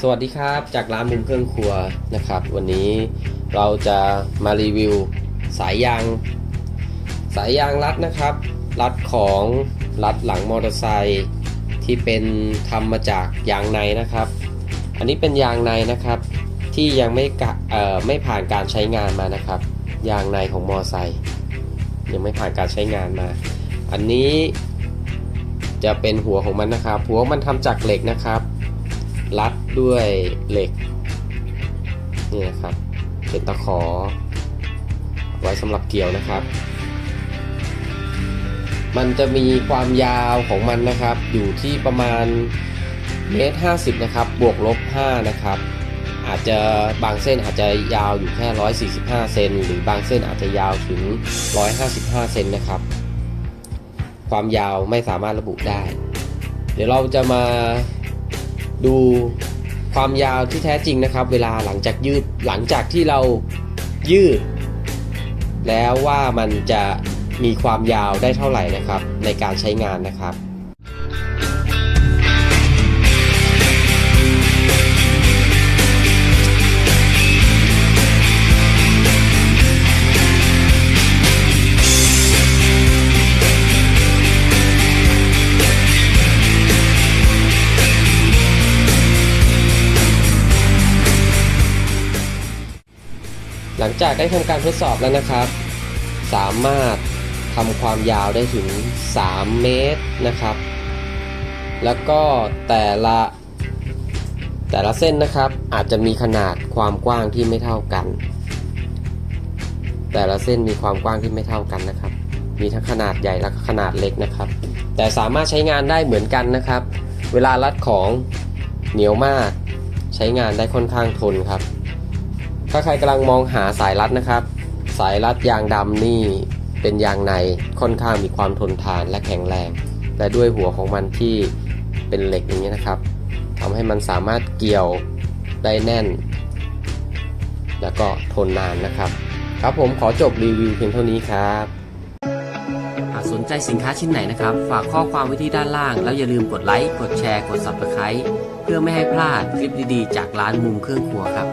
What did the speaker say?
สวัสดีครับ จากร้านมุมเครื่องครัวนะครับ วันนี้เราจะมารีวิวสายยาง สายยางรัดนะครับ รัดของรัดหลังมอเตอร์ไซค์ที่เป็นทำมาจากยางในนะครับ อันนี้เป็นยางในนะครับ ที่ยังไม่กะเอ่อไม่ผ่านการใช้งานมานะครับ ยางในของมอเตอร์ไซค์ยังไม่ผ่านการใช้งานมา อันนี้จะเป็นหัวของมันนะครับ หัวมันทำจากเหล็กนะครับ รัดด้วยเหล็กนี่นะครับ เป็นตะขอ ไว้สำหรับเกี่ยวนะครับ มันจะมีความยาวของมันนะครับ อยู่ที่ประมาณเมตรห้าสิบนะครับ บวกลบ5นะครับ อาจจะบางเส้นอาจจะยาวอยู่แค่145เซนหรือบางเส้นอาจจะยาวถึง155เซนนะครับ ความยาวไม่สามารถระบุได้ เดี๋ยวเราจะมา ดูความยาวที่แท้จริงนะครับ เวลาหลังจากยืดหลังจากที่เรายืด แล้วว่ามันจะมีความยาวได้เท่าไหร่นะครับ ในการใช้งานนะครับ ลังจากได้ทำการทดสอบแล้วนะครับ สามารถทำความยาวได้ถึง 3 เมตรนะครับ แล้วก็แต่ละแต่ละเส้นนะครับอาจจะมีขนาดความกว้างที่ไม่เท่ากัน แต่ละเส้นมีความกว้างที่ไม่เท่ากันนะครับ มีทั้งขนาดใหญ่และขนาดเล็กนะครับ แต่สามารถใช้งานได้เหมือนกันนะครับ เวลารัดของเหนียวมาก ใช้งานได้ค่อนข้างทนครับ ถ้าใครกำลังมองหาสายรัดนะครับ สายรัดยางดำนี่เป็นยางในค่อนข้างมีความทนทานและแข็งแรง และด้วยหัวของมันที่เป็นเหล็กอย่างนี้นะครับทำให้มันสามารถเกี่ยวได้แน่น แล้วก็ทนนานนะครับ ครับผมขอจบรีวิวเพียงเท่านี้ครับหากสนใจสินค้าชิ้นไหนนะครับ ฝากข้อความไว้ที่ด้านล่าง แล้วอย่าลืมกดไลค์ กดแชร์ กด Subscribe เพื่อไม่ให้พลาดคลิปดีๆ จากร้านมุมเครื่องครัวครับ